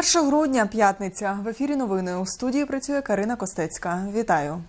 1 грудня, п'ятниця. В ефірі новини у студії працює Карина Костецька. Вітаю.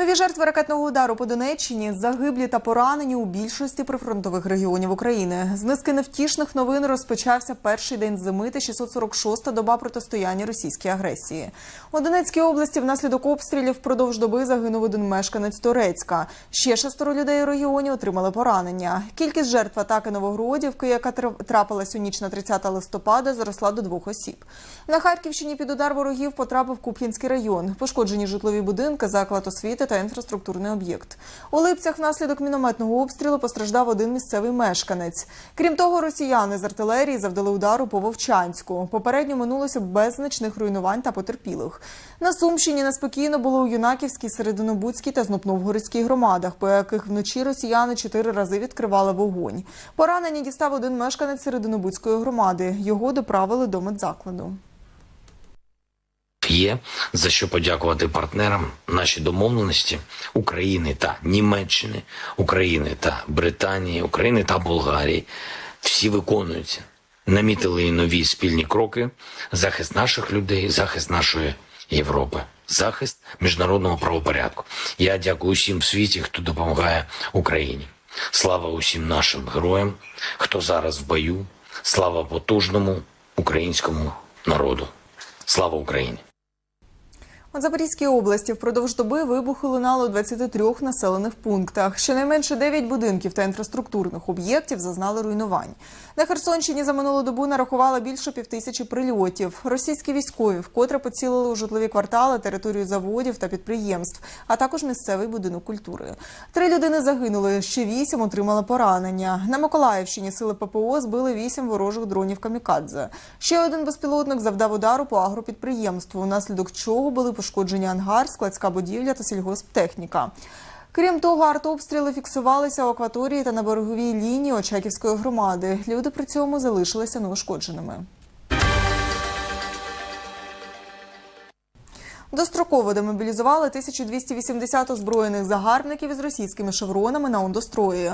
Нові жертви ракетного удару по Донеччині загиблі та поранені у більшості прифронтових регіонів України. З низки невтішних новин розпочався перший день зими та 646-та доба протистояння російській агресії. У Донецькій області внаслідок обстрілів впродовж доби загинув один мешканець Торецька. Ще шестеро людей у регіоні отримали поранення. Кількість жертв атаки Новогродівки, яка тр- трапилась у ніч на 30 листопада, зросла до двох осіб. На Харківщині під удар ворогів потрапив Куп'янський район. Пошкоджені житлові будинки, заклад освіти та інфраструктурний об'єкт. У Липцях внаслідок мінометного обстрілу постраждав один місцевий мешканець. Крім того, росіяни з артилерії завдали удару по Вовчанську. Попередньо минулося без значних руйнувань та потерпілих. На Сумщині неспокійно було у Юнаківській, Серединобудській та Знопновгородській громадах, по яких вночі росіяни чотири рази відкривали вогонь. Поранені дістав один мешканець Серединобудської громади. Його доправили до медзакладу. Є за що подякувати партнерам наші домовленості України та Німеччини, України та Британії, України та Болгарії. Всі виконуються. Намітили і нові спільні кроки. Захист наших людей, захист нашої Європи, захист міжнародного правопорядку. Я дякую усім в світі, хто допомагає Україні. Слава усім нашим героям, хто зараз в бою. Слава потужному українському народу. Слава Україні! У Запорізькій області впродовж доби вибухи лунали у 23 населених пунктах. Щонайменше 9 будинків та інфраструктурних об'єктів зазнали руйнувань. На Херсонщині за минулу добу нарахували більше півтисячі прильотів. Російські військові вкотре поцілили у житлові квартали, територію заводів та підприємств, а також місцевий будинок культури. Три людини загинули, ще вісім отримали поранення. На Миколаївщині сили ППО збили вісім ворожих дронів камікадзе. Ще один безпілотник завдав удару по агропідприємству, внаслідок чого були пошкоджені ангар, складська будівля та сільгосптехніка. Крім того, артобстріли фіксувалися у акваторії та на береговій лінії Очаківської громади. Люди при цьому залишилися неушкодженими. Достроково демобілізували 1280 озброєних загарбників із російськими шевронами на ондострої.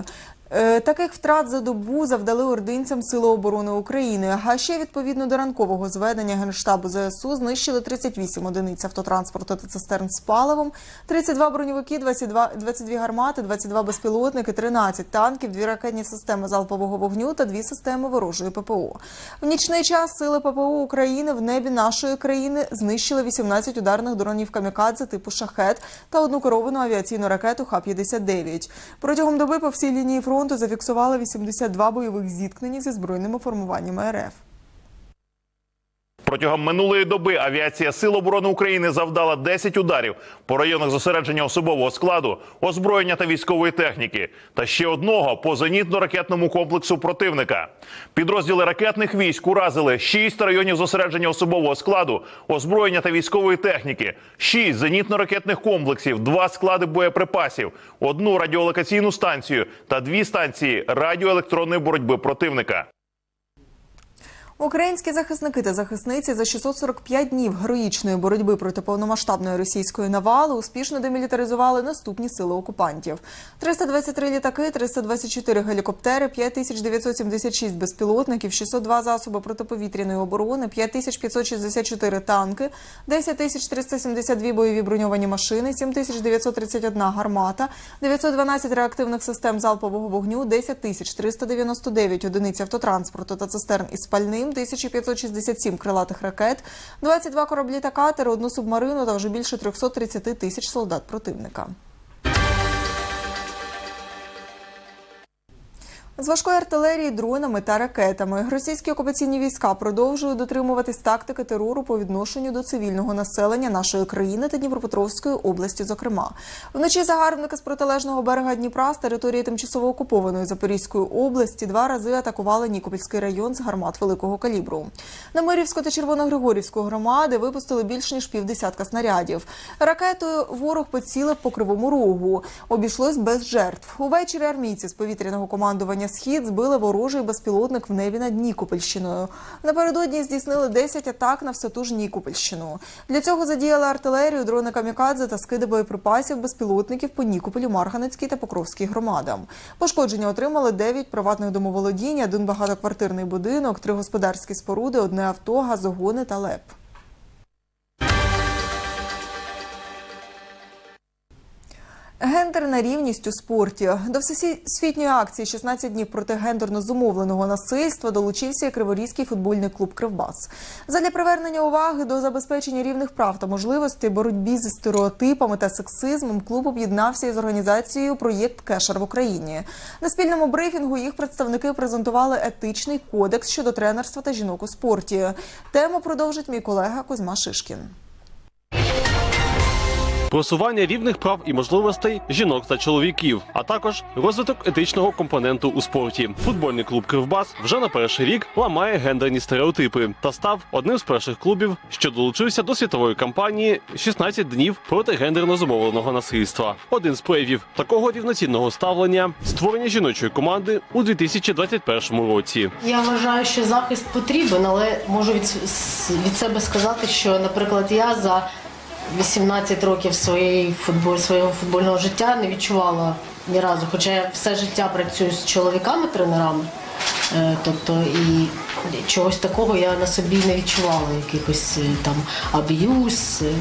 Е, Таких втрат за добу завдали ординцям Сили оборони України. А ще відповідно до ранкового зведення Генштабу ЗСУ знищили 38 одиниць автотранспорту та цистерн з паливом, 32 броньовики, 22, 22 гармати, 22 безпілотники, 13 танків, дві ракетні системи залпового вогню та дві системи ворожої ППО. В нічний час сили ППО України в небі нашої країни знищили 18 ударних дронів камікадзе типу шахет та одну керовану авіаційну ракету Х-59. Протягом доби по всій лінії фронту зафіксували 82 бойових зіткнення зі збройними формуваннями РФ. Протягом минулої доби авіація Сил оборони України завдала 10 ударів по районах зосередження особового складу, озброєння та військової техніки, та ще одного по зенітно-ракетному комплексу противника. Підрозділи ракетних військ уразили 6 районів зосередження особового складу, озброєння та військової техніки, 6 зенітно-ракетних комплексів, 2 склади боєприпасів, одну радіолокаційну станцію та дві станції радіоелектронної боротьби противника. Українські захисники та захисниці за 645 днів героїчної боротьби проти повномасштабної російської навали успішно демілітаризували наступні сили окупантів: 323 літаки, 324 гелікоптери, 5976 безпілотників, 602 засоби протиповітряної оборони, 5564 танки, 10372 бойові броньовані машини, 7931 гармата, 912 реактивних систем залпового вогню, 10399 одиниць автотранспорту та цистерн із спальним, 1567 крилатих ракет, 22 кораблі та катери, одну субмарину та вже більше 330 тисяч солдат противника. З важкої артилерії, дронами та ракетами російські окупаційні війська продовжують дотримуватись тактики терору по відношенню до цивільного населення нашої країни та Дніпропетровської області. Зокрема, вночі загарбники з протилежного берега Дніпра з території тимчасово окупованої Запорізької області два рази атакували Нікопольський район з гармат великого калібру. На Мирівську та Червоногригорівську громади випустили більш ніж півдесятка снарядів. Ракетою ворог поцілив по кривому рогу. Обійшлось без жертв. Увечері армійці з повітряного командування управління Схід збили ворожий безпілотник в небі над Нікопольщиною. Напередодні здійснили 10 атак на всю ту ж Нікопольщину. Для цього задіяли артилерію, дрони камікадзе та скиди боєприпасів безпілотників по Нікополю, Марганецькій та Покровській громадам. Пошкодження отримали 9 приватних домоволодінь, один багатоквартирний будинок, три господарські споруди, одне авто, газогони та леп. Гендерна рівність у спорті до всесвітньої акції «16 днів проти гендерно зумовленого насильства долучився Криворізький футбольний клуб Кривбас. Задля привернення уваги до забезпечення рівних прав та можливостей боротьбі зі стереотипами та сексизмом клуб об'єднався із організацією Проєкт Кешер в Україні. На спільному брифінгу їх представники презентували етичний кодекс щодо тренерства та жінок у спорті. Тему продовжить мій колега Кузьма Шишкін. Просування рівних прав і можливостей жінок та чоловіків, а також розвиток етичного компоненту у спорті. Футбольний клуб Кривбас вже на перший рік ламає гендерні стереотипи та став одним з перших клубів, що долучився до світової кампанії «16 днів проти гендерно зумовленого насильства. Один з проявів такого рівноцінного ставлення створення жіночої команди у 2021 році. Я вважаю, що захист потрібен, але можу від, від себе сказати, що, наприклад, я за 18 років своєї футболь, свого футбольного життя не відчувала ні разу. Хоча я все життя працюю з чоловіками-тренерами, е, тобто і чогось такого я на собі не відчувала, якихось е, там аб'юз, е,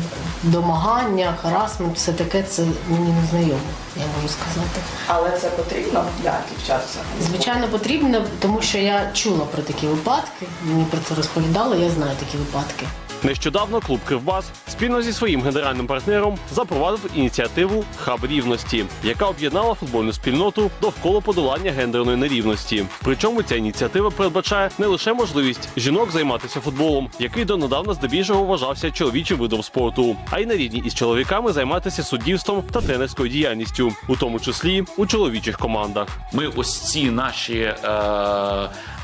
домагання, харасмент, все таке це мені не знайомо, я можу сказати. Але це потрібно для дівчат. Звичайно, потрібно, тому що я чула про такі випадки. Мені про це розповідали, я знаю такі випадки. Нещодавно клуб Кривбас спільно зі своїм генеральним партнером запровадив ініціативу Хаб рівності, яка об'єднала футбольну спільноту довкола подолання гендерної нерівності. Причому ця ініціатива передбачає не лише можливість жінок займатися футболом, який донедавна здебільшого вважався чоловічим видом спорту, а й на рівні із чоловіками займатися суддівством та тренерською діяльністю, у тому числі у чоловічих командах. Ми ось ці наші е,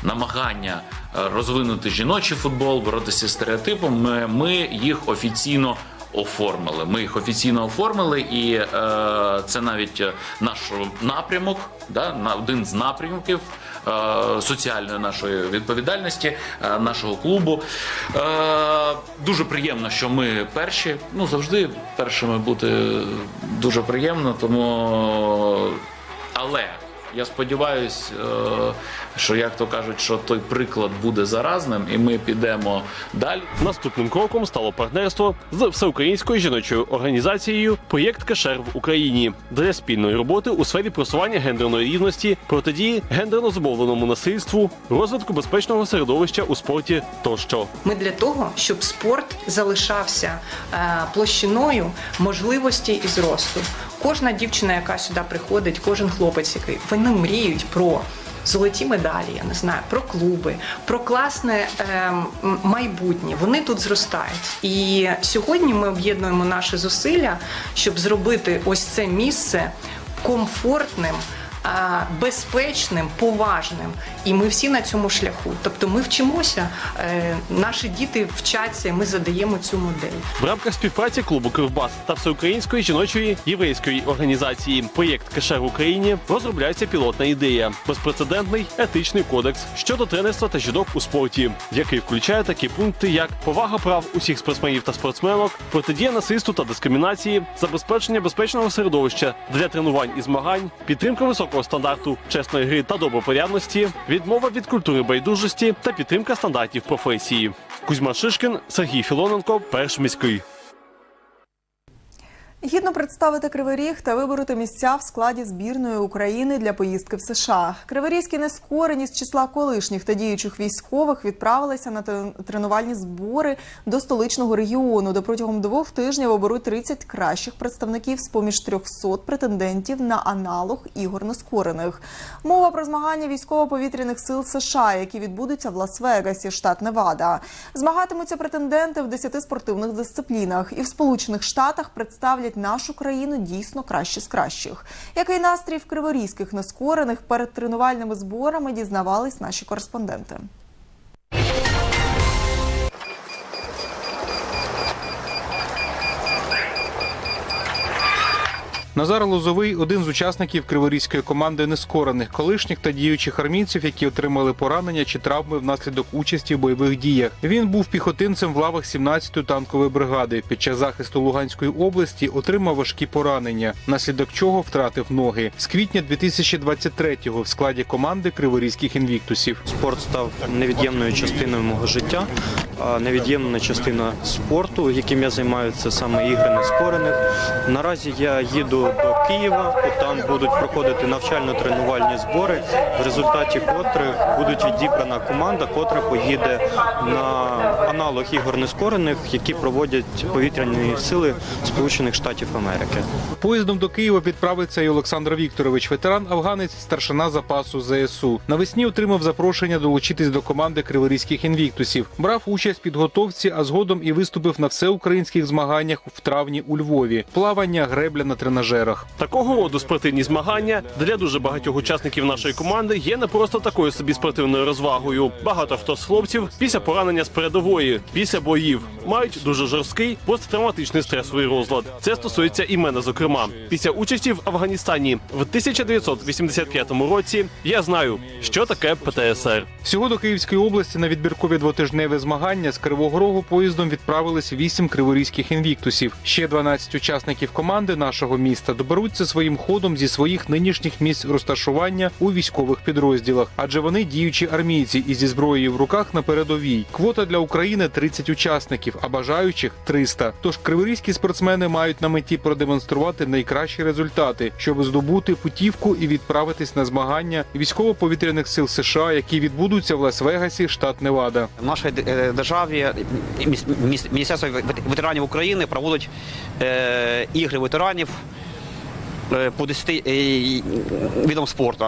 намагання розвинути жіночий футбол, боротися з стереотипом. Ми, ми їх офіційно. Оформили. Ми їх офіційно оформили, і е, це навіть е, наш напрямок, да, на один з напрямків е, соціальної нашої відповідальності е, нашого клубу. Е, дуже приємно, що ми перші. Ну завжди першими бути дуже приємно, тому але я сподіваюся, що як то кажуть, що той приклад буде заразним, і ми підемо далі. Наступним кроком стало партнерство з всеукраїнською жіночою організацією Проєкт Кешер в Україні для спільної роботи у сфері просування гендерної рівності, протидії гендерно зумовленому насильству, розвитку безпечного середовища у спорті тощо. Ми для того, щоб спорт залишався е, площиною можливості і зросту. Кожна дівчина, яка сюди приходить, кожен хлопець, який вони мріють про. Золоті медалі, я не знаю, про клуби, про класне е, майбутнє. Вони тут зростають. І сьогодні ми об'єднуємо наші зусилля, щоб зробити ось це місце комфортним, е, безпечним, поважним. І ми всі на цьому шляху. Тобто ми вчимося, е, наші діти вчаться, і ми задаємо цю модель. В рамках співпраці клубу Кривбас та всеукраїнської жіночої єврейської організації Проєкт Кешер в Україні розробляється пілотна ідея безпрецедентний етичний кодекс щодо тренерства та жінок у спорті, який включає такі пункти, як повага прав усіх спортсменів та спортсменок, протидія насильству та дискримінації, забезпечення безпечного середовища для тренувань і змагань, підтримка високого стандарту чесної гри та добропорядності, відмова від культури байдужості та підтримка стандартів професії. Кузьма Шишкін, Сергій Філоненко, перш міський. Гідно представити Кривий Ріг та вибороти місця в складі збірної України для поїздки в США. Криворізькі нескорені з числа колишніх та діючих військових відправилися на тренувальні збори до столичного регіону, де протягом двох тижнів оберуть 30 кращих представників з поміж 300 претендентів на аналог ігор нескорених. Мова про змагання військово-повітряних сил США, які відбудуться в Лас-Вегасі, штат Невада. Змагатимуться претенденти в 10 спортивних дисциплінах і в Сполучених Штатах представлять нашу країну дійсно краще з кращих. Який настрій в криворізьких нескорених перед тренувальними зборами дізнавались наші кореспонденти. Назар Лозовий один з учасників криворізької команди нескорених колишніх та діючих армійців, які отримали поранення чи травми внаслідок участі в бойових діях. Він був піхотинцем в лавах 17-ї танкової бригади. Під час захисту Луганської області отримав важкі поранення, внаслідок чого втратив ноги. З квітня 2023-го в складі команди криворізьких інвіктусів. Спорт став невід'ємною частиною мого життя, невід'ємна частина спорту, яким я займаюся, саме ігри нескорених. Наразі я їду до Києва, там будуть проходити навчально-тренувальні збори, в результаті котрих будуть відібрана команда, котра поїде на аналог ігор нескорених, які проводять повітряні сили Сполучених Штатів Америки. Поїздом до Києва відправиться і Олександр Вікторович, ветеран афганець, старшина запасу ЗСУ. Навесні отримав запрошення долучитись до команди криворізьких інвіктусів. Брав участь в підготовці, а згодом і виступив на всеукраїнських змаганнях в травні у Львові. Плавання, гребля на тренажерах. Такого роду спортивні змагання для дуже багатьох учасників нашої команди є не просто такою собі спортивною розвагою. Багато хто з хлопців після поранення з передової, після боїв мають дуже жорсткий посттравматичний стресовий розлад. Це стосується і мене, зокрема. Після участі в Афганістані в 1985 році я знаю, що таке ПТСР. Всього до Київської області на відбіркові двотижневі змагання з Кривого Рогу поїздом відправились вісім криворізьких інвіктусів. Ще 12 учасників команди нашого міста доберуться своїм ходом зі своїх нинішніх місць розташування у військових підрозділах, адже вони діючі армійці і зі зброєю в руках на передовій. Квота для України 30 учасників, а бажаючих 300. Тож криворізькі спортсмени мають на меті продемонструвати найкращі результати, щоб здобути путівку і відправитись на змагання військово-повітряних сил США, які відбудуться в Лас-Вегасі, штат Невада. В нашій е, державі міс- Міністерство ветеранів України проводить е, ігри ветеранів е, по 10 е, видам спорту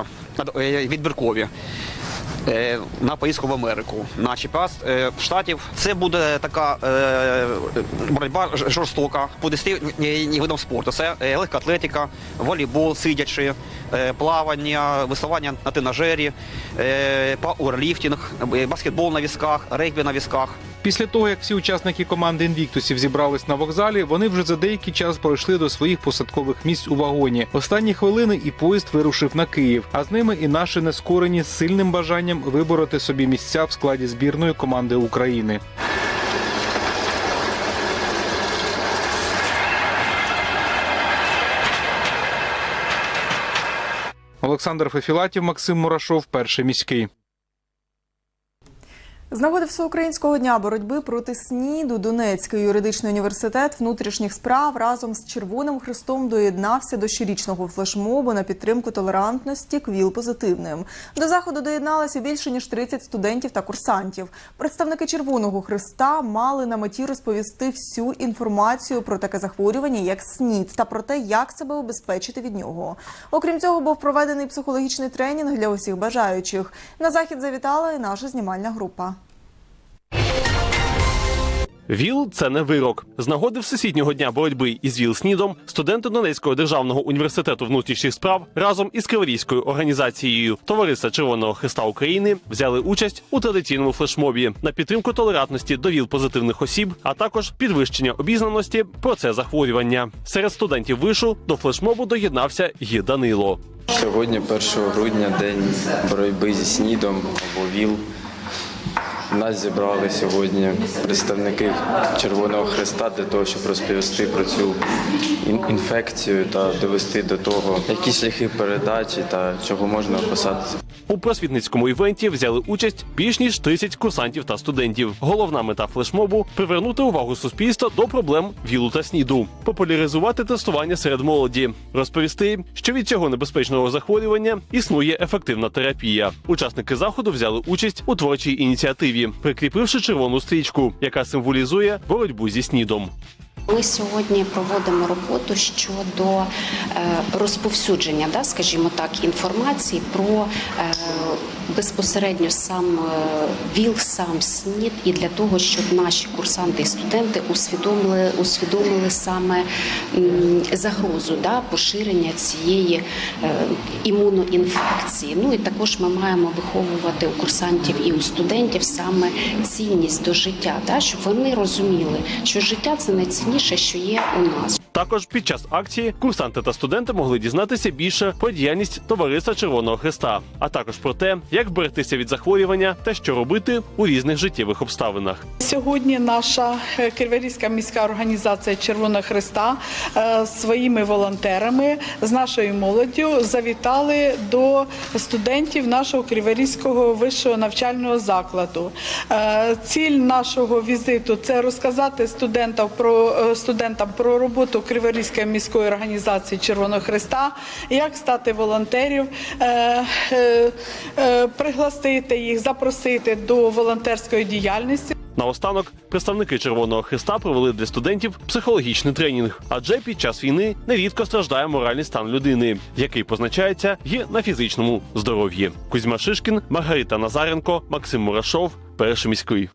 е, відбіркові. е, На поїздку в Америку на чемпіонат е, штатів це буде така е, боротьба жорстока по 10 видам спорту. Це е, легка атлетика, волейбол, сидячи, е, плавання, веслування на тренажері, е, пауерліфтинг, е, баскетбол на візках, регбі на візках. Після того, як всі учасники команди інвіктусів зібрались на вокзалі, вони вже за деякий час пройшли до своїх посадкових місць у вагоні. Останні хвилини і поїзд вирушив на Київ. А з ними і наші нескорені з сильним бажанням вибороти собі місця в складі збірної команди України. Олександр Фефілатів, Максим Мурашов, перший міський. З нагоди всеукраїнського дня боротьби проти СНІДу Донецький юридичний університет внутрішніх справ разом з Червоним Хрестом доєднався до щорічного флешмобу на підтримку толерантності квіл позитивним. До заходу доєдналося більше ніж 30 студентів та курсантів. Представники Червоного Хреста мали на меті розповісти всю інформацію про таке захворювання, як СНІД, та про те, як себе убезпечити від нього. Окрім цього, був проведений психологічний тренінг для усіх бажаючих. На захід завітала і наша знімальна група. ВІЛ це не вирок. З нагоди всесвітнього дня боротьби із ВІЛ-СНІДом студенти Донецького державного університету внутрішніх справ разом із Криворізькою організацією Товариства Червоного Христа України взяли участь у традиційному флешмобі на підтримку толерантності до ВІЛ-позитивних осіб, а також підвищення обізнаності про це захворювання. Серед студентів вишу до флешмобу доєднався і Данило. Сьогодні, 1 грудня, день боротьби зі СНІДом або ВІЛ. Нас зібрали сьогодні представники Червоного Христа для того, щоб розповісти про цю інфекцію та довести до того, які шляхи передачі та чого можна опасатися. У просвітницькому івенті взяли участь більш ніж 30 курсантів та студентів. Головна мета флешмобу привернути увагу суспільства до проблем вілу та сніду, популяризувати тестування серед молоді, розповісти, що від цього небезпечного захворювання існує ефективна терапія. Учасники заходу взяли участь у творчій ініціативі, прикріпивши червону стрічку, яка символізує боротьбу зі снідом. Ми сьогодні проводимо роботу щодо е, розповсюдження, да, скажімо так, інформації про е, безпосередньо сам е, ВІЛ, сам СНІД, і для того, щоб наші курсанти і студенти усвідомили, усвідомили саме загрозу да, поширення цієї е, імуноінфекції. Ну і також ми маємо виховувати у курсантів і у студентів саме цінність до життя, да, щоб вони розуміли, що життя це найцінніше, що є у нас. Також під час акції курсанти та студенти могли дізнатися більше про діяльність товариства Червоного Христа, а також про те, як вберегтися від захворювання та що робити у різних життєвих обставинах. Сьогодні наша е, Криворізька міська організація Червоного Христа е, своїми волонтерами з нашою молоддю завітали до студентів нашого Криворізького вищого навчального закладу. Е, Ціль нашого візиту це розказати студентам про студентам про роботу Криворізької міської організації Червоного Христа, як стати волонтерів, е, е, е, пригласити їх, запросити до волонтерської діяльності. Наостанок представники Червоного Христа провели для студентів психологічний тренінг, адже під час війни нерідко страждає моральний стан людини, який позначається і на фізичному здоров'ї. Кузьма Шишкін, Маргарита Назаренко, Максим Мурашов, перший міський.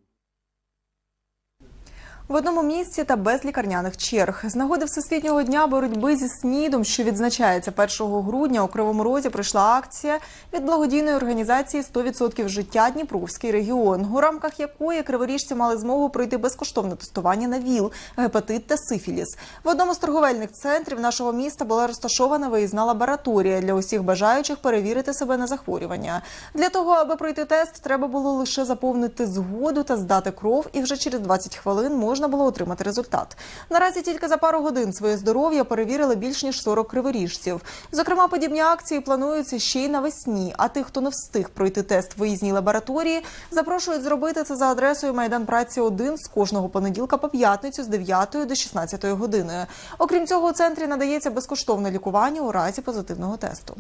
В одному місці та без лікарняних черг. З нагоди Всесвітнього дня боротьби зі СНІДом, що відзначається 1 грудня, у Кривому Розі пройшла акція від благодійної організації «100% життя Дніпровський регіон, у рамках якої криворіжці мали змогу пройти безкоштовне тестування на ВІЛ, гепатит та сифіліс. В одному з торговельних центрів нашого міста була розташована виїзна лабораторія для усіх бажаючих перевірити себе на захворювання. Для того, аби пройти тест, треба було лише заповнити згоду та здати кров, і вже через 20 хвилин можна було отримати результат. Наразі тільки за пару годин своє здоров'я перевірили більш ніж 40 криворіжців. Зокрема, подібні акції плануються ще й навесні. А тих, хто не встиг пройти тест в виїзній лабораторії, запрошують зробити це за адресою Майдан Праці 1 з кожного понеділка по п'ятницю з 9 до 16 години. Окрім цього, у центрі надається безкоштовне лікування у разі позитивного тесту.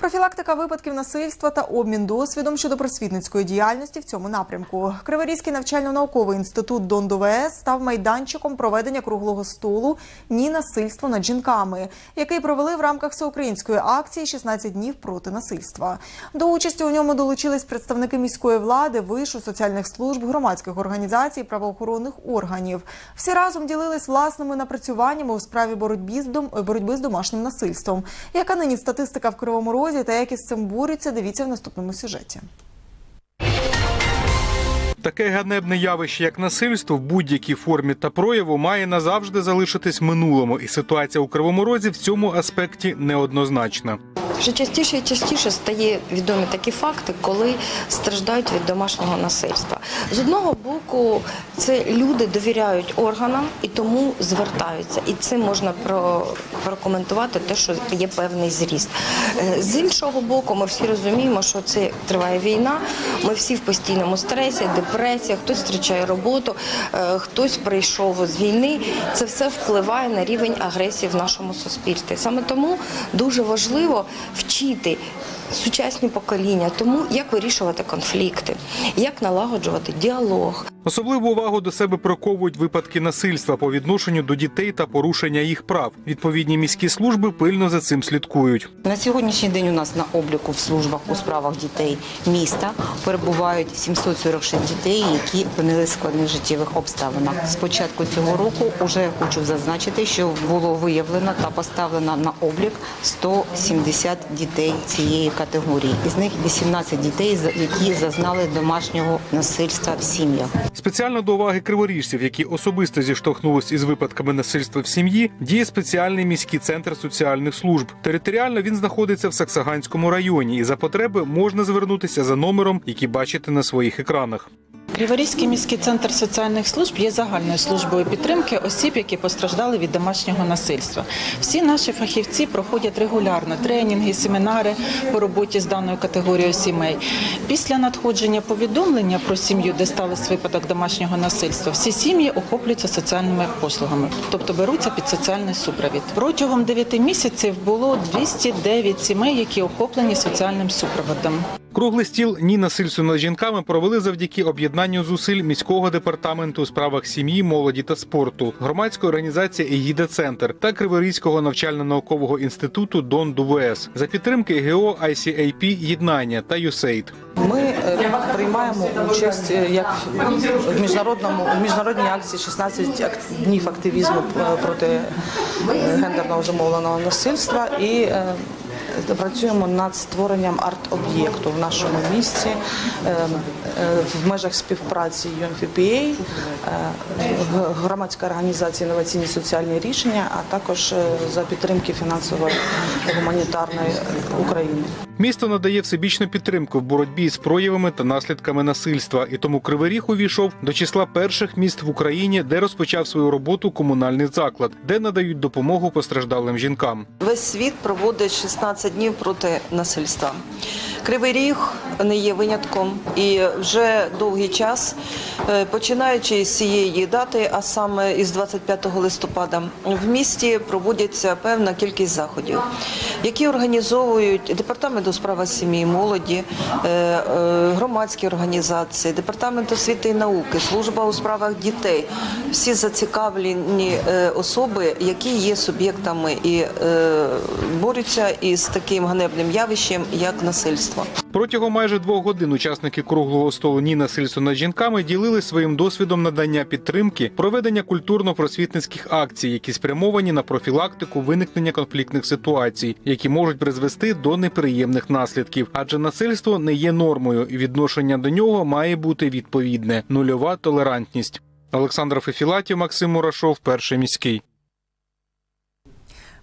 Профілактика випадків насильства та обмін досвідом щодо просвітницької діяльності в цьому напрямку. Криворізький навчально-науковий інститут Дон ДВС став майданчиком проведення круглого столу Ні насильство над жінками, який провели в рамках всеукраїнської акції «16 днів проти насильства. До участі у ньому долучились представники міської влади, вишу, соціальних служб, громадських організацій, правоохоронних органів. Всі разом ділились власними напрацюваннями у справі боротьби з боротьби з домашнім насильством. Яка нині статистика в Кривому Розі та як із цим борються, дивіться в наступному сюжеті. Таке ганебне явище, як насильство в будь-якій формі та прояву, має назавжди залишитись минулому, і ситуація у Кривому Розі в цьому аспекті неоднозначна. Вже частіше і частіше стає відомі такі факти, коли страждають від домашнього насильства. З одного боку, це люди довіряють органам і тому звертаються. І цим можна прокоментувати те, що є певний зріст. Е, З іншого боку, ми всі розуміємо, що це триває війна. Ми всі в постійному стресі, депресія, хтось втрачає роботу, е, хтось прийшов з війни. Це все впливає на рівень агресії в нашому суспільстві. Саме тому дуже важливо вчити сучасні покоління, тому як вирішувати конфлікти, як налагоджувати діалог. Особливу увагу до себе приковують випадки насильства по відношенню до дітей та порушення їх прав. Відповідні міські служби пильно за цим слідкують. На сьогоднішній день у нас на обліку в службах у справах дітей міста перебувають 746 дітей, які опинились в складних життєвих обставинах. З початку цього року вже хочу зазначити, що було виявлено та поставлено на облік 170 дітей цієї категорії. Із них 18 дітей, які зазнали домашнього насильства в сім'ях. Спеціально до уваги криворіжців, які особисто зіштовхнулись із випадками насильства в сім'ї, діє спеціальний міський центр соціальних служб. Територіально він знаходиться в Саксаганському районі, і за потреби можна звернутися за номером, який бачите на своїх екранах. Криворізький міський центр соціальних служб є загальною службою підтримки осіб, які постраждали від домашнього насильства. Всі наші фахівці проходять регулярно тренінги, семінари по роботі з даною категорією сімей. Після надходження повідомлення про сім'ю, де сталося випадок домашнього насильства, всі сім'ї охоплюються соціальними послугами, тобто беруться під соціальний супровід. Протягом 9 місяців було 209 сімей, які охоплені соціальним супроводом. Круглий стіл ні насильству над жінками провели завдяки об'єднанню зусиль міського департаменту у справах сім'ї, молоді та спорту, громадської організації Егіда Центр та Криворізького навчально-наукового інституту Дон ДУВС за підтримки ГО ICAP «Єднання» та USAID. Ми е, приймаємо участь е, як в міжнародному в міжнародній акції «16 ак- днів активізму е, проти гендерного зумовленого насильства і працюємо над створенням арт-об'єкту в нашому місті е, е, в межах співпраці UNFPA, е, громадська організація інноваційні соціальні рішення, а також за підтримки фінансової гуманітарної України. Місто надає всебічну підтримку в боротьбі з проявами та наслідками насильства, і тому Кривий Ріг увійшов до числа перших міст в Україні, де розпочав свою роботу комунальний заклад, де надають допомогу постраждалим жінкам. Весь світ проводить 16 днів проти насильства. Кривий Ріг не є винятком, і вже довгий час, е, починаючи з цієї дати, а саме із 25 листопада, в місті проводяться певна кількість заходів, які організовують департамент у справах сім'ї молоді, е, е, громадські організації, департамент освіти і науки, служба у справах дітей, всі зацікавлені е, особи, які є суб'єктами і борються із таким ганебним явищем, як насильство. Протягом майже двох годин учасники круглого столу Ні насильство над жінками ділились своїм досвідом надання підтримки, проведення культурно-просвітницьких акцій, які спрямовані на профілактику виникнення конфліктних ситуацій, які можуть призвести до неприємних наслідків. Адже насильство не є нормою, і відношення до нього має бути відповідне нульова толерантність. Олександр Фефілатів, Максим Мурашов, перший міський.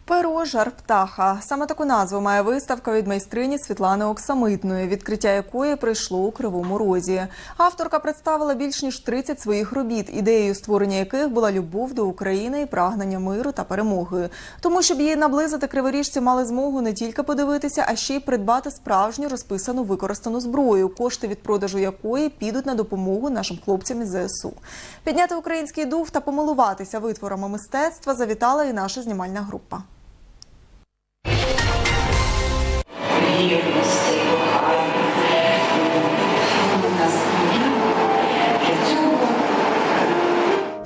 Перо жар птаха. Саме таку назву має виставка від майстрині Світлани Оксамитної, відкриття якої прийшло у Кривому Розі. Авторка представила більш ніж 30 своїх робіт, ідеєю створення яких була любов до України і прагнення миру та перемоги. Тому, щоб її наблизити, криворіжці мали змогу не тільки подивитися, а ще й придбати справжню розписану використану зброю, кошти від продажу якої підуть на допомогу нашим хлопцям із ЗСУ. Підняти український дух та помилуватися витворами мистецтва завітала і наша знімальна група. you.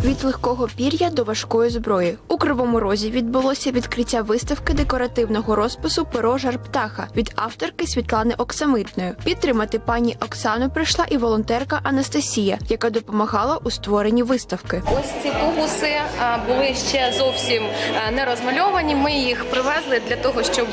Від легкого пір'я до важкої зброї у кривому розі відбулося відкриття виставки декоративного розпису Перо жар птаха від авторки Світлани Оксамитної. Підтримати пані Оксану прийшла і волонтерка Анастасія, яка допомагала у створенні виставки. Ось ці тубуси е, були ще зовсім не розмальовані. Ми їх привезли для того, щоб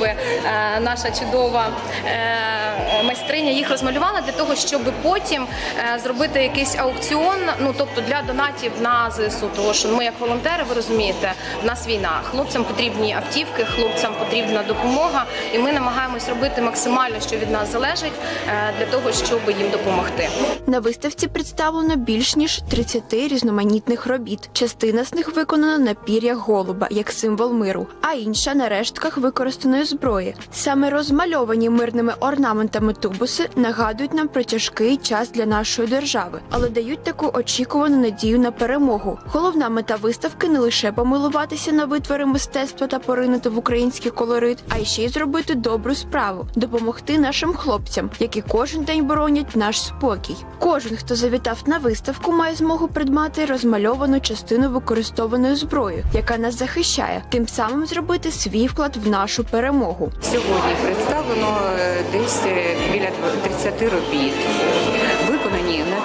наша чудова е, майстриня їх розмалювала для того, щоб потім е, зробити якийсь аукціон. Ну тобто для донатів на ЗСУ. Тому що ми, як волонтери, ви розумієте, в нас війна. Хлопцям потрібні автівки, хлопцям потрібна допомога, і ми намагаємось робити максимально, що від нас залежить, е, для того, щоб їм допомогти. На виставці представлено більш ніж 30 різноманітних робіт. Частина з них виконана на пір'ях голуба як символ миру, а інша на рештках використаної зброї. Саме розмальовані мирними орнаментами тубуси нагадують нам про тяжкий час для нашої держави, але дають таку очікувану надію на перемогу. Головна мета виставки не лише помилуватися на витвори мистецтва та поринути в український колорит, а й ще й зробити добру справу, допомогти нашим хлопцям, які кожен день боронять наш спокій. Кожен, хто завітав на виставку, має змогу придбати розмальовану частину використованої зброї, яка нас захищає, тим самим зробити свій вклад в нашу перемогу. Сьогодні представлено е, десь е, біля 30 робіт,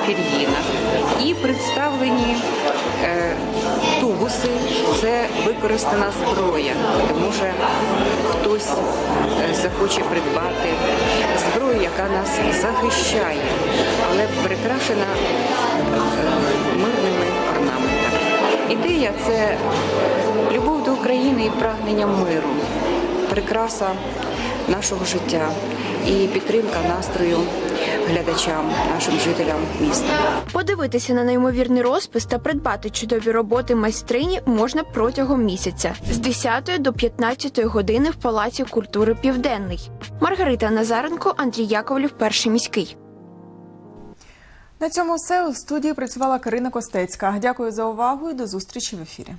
пір'їнах і представлені е, тубуси. Це використана зброя, тому що хтось е, захоче придбати зброю, яка нас захищає, але прикрашена е, мирними орнаментами. Ідея це любов до України і прагнення миру прикраса нашого життя і підтримка настрою глядачам, нашим жителям міста. Подивитися на неймовірний розпис та придбати чудові роботи майстрині можна протягом місяця з 10 до 15 години в Палаці культури Південний. Маргарита Назаренко, Андрій Яковлів, перший міський. На цьому все у студії працювала Карина Костецька. Дякую за увагу і до зустрічі в ефірі.